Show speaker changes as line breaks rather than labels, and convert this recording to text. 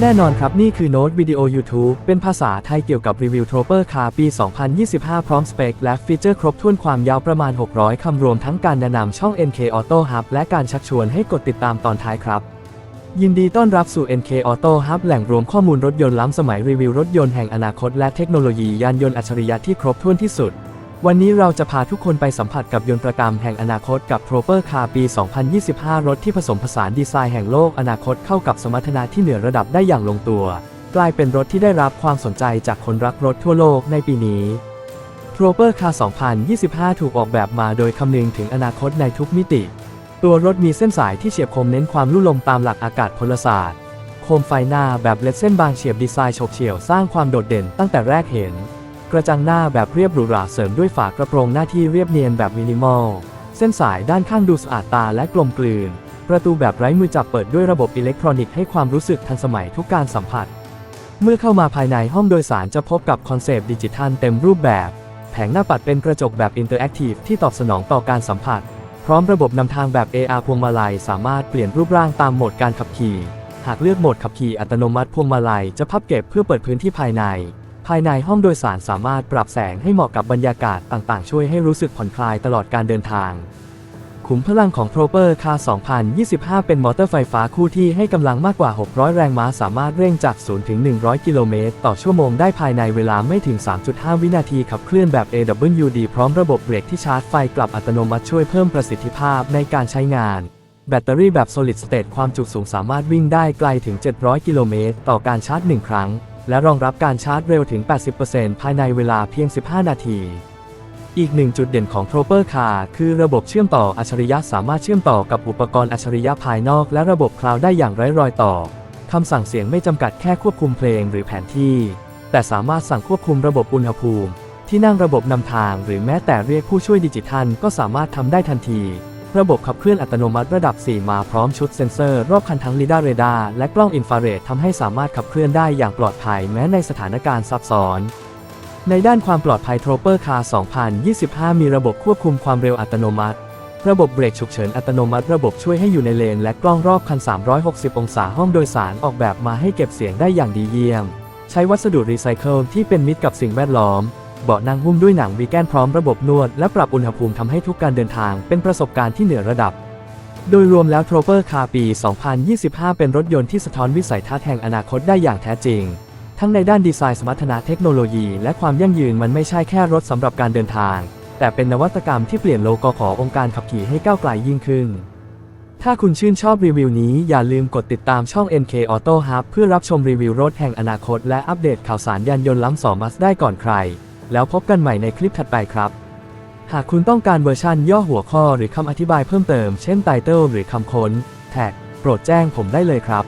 แน่นอนครับนี่คือโน้ตวิดีโอ YouTube เป็นภาษาไทยเกี่ยวกับรีวิว t r o p e r Car ปี 2025 พร้อมสเปค และฟีเจอร์ครบถ้วนความยาวประมาณ 600 คำรวมทั้งการแนะนำช่อง NK Auto Hub และการชักชวนให้กดติดตามตอนท้ายครับ ยินดีต้อนรับสู่ NK Auto Hub แหล่งรวมข้อมูลรถยนต์ล้ำสมัยรีวิวรถยนต์แห่งอนาคตและเทคโนโลยียานยนต์อัจฉริยะที่ครบถ้วนที่สุด วันนี้เราจะพาทุกคนไปสัมผัสกับยนต์ประกรรมแห่งอนาคตกับ t r o p e r Car ปี 2025 รถที่ผสมผสานดีไซน์แห่งโลกอนาคตเข้ากับสมรรถนะที่เหนือระดับได้อย่างลงตัว กลายเป็นรถที่ได้รับความสนใจจากคนรักรถทั่วโลกในปีนี้ t r o p e r Car 2025 ถูกออกแบบมาโดยคำนึงถึงอนาคตในทุกมิติ ตัวรถมีเส้นสายที่เฉียบคมเน้นความลุ่ลมตามหลักอากาศพลศาสตร์ โคมไฟหน้าแบบเลดเส้นบางเฉียบดีไซน์ฉบเฉี่ยวสร้างความโดดเด่นตั้งแต่แรกเห็น กระจังหน้าแบบเรียบหรูหราเสริมด้วยฝากระโปรงหน้าที่เรียบเนียนแบบมินิมอล เส้นสายด้านข้างดูสะอาดตาและกลมกลืน ประตูแบบไร้มือจับเปิดด้วยระบบอิเล็กทรอนิกส์ให้ความรู้สึกทันสมัยทุกการสัมผัส เมื่อเข้ามาภายในห้องโดยสารจะพบกับคอนเซปต์ดิจิทัลเต็มรูปแบบ แผงหน้าปัดเป็นกระจกแบบอินเตอร์แอคทีฟที่ตอบสนองต่อการสัมผัส พร้อมระบบนำทางแบบ AR พวงมาลัยสามารถเปลี่ยนรูปร่างตามโหมดการขับขี่ หากเลือกโหมดขับขี่อัตโนมัติพวงมาลัยจะพับเก็บเพื่อเปิดพื้นที่ภายใน ภายในห้องโดยสารสามารถปรับแสงให้เหมาะกับบรรยากาศต่างๆ ช่วยให้รู้สึกผ่อนคลายตลอดการเดินทาง ขุมพลังของ p r o p e r Car 2025 เป็นมอเตอร์ไฟฟ้าคู่ที่ให้กำลังมากกว่า 600 แรงม้า สามารถเร่งจาก 0 ถึง 100 กิโลเมตร ต่อชั่วโมงได้ภายในเวลาไม่ถึง 3.5 วินาทีขับเคลื่อนแบบ AWD พร้อมระบบเบรกที่ชาร์จไฟกลับอัตโนมัติช่วยเพิ่มประสิทธิภาพในการใช้งานแบตเตอรี่แบบ solid state ความจุสูงสามารถวิ่งได้ไกลถึง 700 กิโลเมตร ต่อการชาร์จ 1 ครั้ง และรองรับการชาร์จเร็วถึง 80%ภายในเวลาเพียง 15 นาที อีกหนึ่งจุดเด่นของ t r o p e r Car คือระบบเชื่อมต่ออัจฉริยะสามารถเชื่อมต่อกับอุปกรณ์อัจฉริยะภายนอกและระบบคลาวด์ได้อย่างไร้รอยต่อ คำสั่งเสียงไม่จำกัดแค่ควบคุมเพลงหรือแผนที่ แต่สามารถสั่งควบคุมระบบอุณหภูมิ ที่นั่งระบบนำทางหรือแม้แต่เรียกผู้ช่วยดิจิทัลก็สามารถทำได้ทันที ระบบขับเคลื่อนอัตโนมัติระดับ 4 มาพร้อมชุดเซ็นเซอร์รอบคันทั้งลิดาร์เรดาร์และกล้องอินฟราเรดทำให้สามารถขับเคลื่อนได้อย่างปลอดภัยแม้ในสถานการณ์ซับซ้อนในด้านความปลอดภัย t r o p e r Car 2025 มีระบบควบคุมความเร็วอัตโนมัติ ระบบเบรกฉุกเฉินอัตโนมัติ ระบบช่วยให้อยู่ในเลน และกล้องรอบคัน 360 องศาห้องโดยสารออกแบบมาให้เก็บเสียงได้อย่างดีเยี่ยม ใช้วัสดุรีไซเคิลที่เป็นมิตรกับสิ่งแวดล้อม เบาะนั่งหุ้มด้วยหนังวีแกนพร้อมระบบนวดและปรับอุณหภูมิทำให้ทุกการเดินทางเป็นประสบการณ์ที่เหนือระดับ โดยรวมแล้ว t r o p e r Car ปี 2025 เป็นรถยนต์ที่สะท้อนวิสัยทัศน์แห่งอนาคตได้อย่างแท้จริง ทั้งในด้านดีไซน์สมรรถนะเทคโนโลยี และความยั่งยืนมันไม่ใช่แค่รถสำหรับการเดินทาง แต่เป็นนวัตกรรมที่เปลี่ยนโลโกขององค์การขับขี่ให้ก้าวไกลยิ่งขึ้นถ้าคุณชื่นชอบรีวิวนี้ อย่าลืมกดติดตามช่อง NK Auto Hub เพื่อรับชมรีวิวรถแห่งอนาคตและอัปเดตข่าวสารยานยนต์ล้ำสองมัสได้ก่อนใคร แล้วพบกันใหม่ในคลิปถัดไปครับ หากคุณต้องการเวอร์ชันย่อหัวข้อหรือคำอธิบายเพิ่มเติม เช่นไตเติลหรือคำค้น แท็ก โปรดแจ้งผมได้เลยครับ